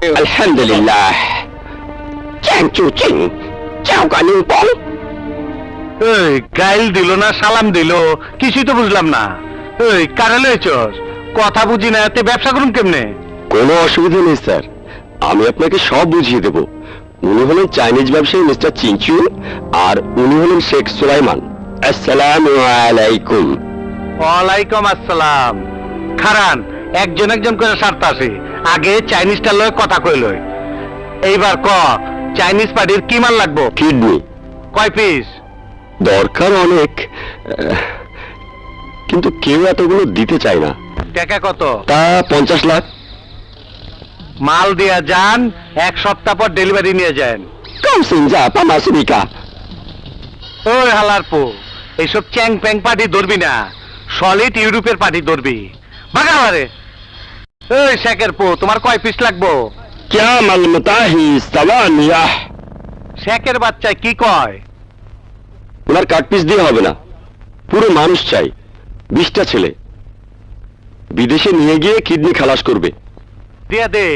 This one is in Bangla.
পং এই গাইল দিল না সালাম দিল? কিছুই তো বুঝলাম না। এই কারে লয়েছস কথা বুঝি না তে ব্যবসা করুন কেমনে? কোনো অসুবিধা নেই স্যার। আমি আপনাকে সব বুঝিয়ে দেব। উনি হলেন চাইনিজ ব্যবসায়ী মিস্টার চিনচু আর উনি হলেন শেখ সুলাইমান। আসসালামু আলাইকুম। ওয়ালাইকুম আসসালাম। খারান একজন একজন করে স্বার্থ আসে। আগে চাইনিজটা লয় কথা কইলই এইবার ক চাইনিজ পার্টির কি মাল লাগবো? কিডনি কয় পিস? দরকার অনেক। কিন্তু কেউ এতগুলো দিতে চায় না। টাকা কত? তা পঞ্চাশ লাখ। মাল দিয়া যান এক সপ্তাহ পর ডেলিভারি নিয়ে যান। কম সিনজা পামাসিকা ওই হালার পো এইসব চ্যাং প্যাং পার্টি ধরবি না। সলিড ইউরোপের পার্টি ধরবি। বাগাবারে এই শেখের পো তোমার কয় পিস লাগবো? শেখের বাচ্চা কি কয়? ওনার কাট পিস দিয়ে হবে না। পুরো মানুষ চাই। বিশটা ছেলে। বিদেশে নিয়ে গিয়ে কিডনি খালাস করবে। দিয়ে দে।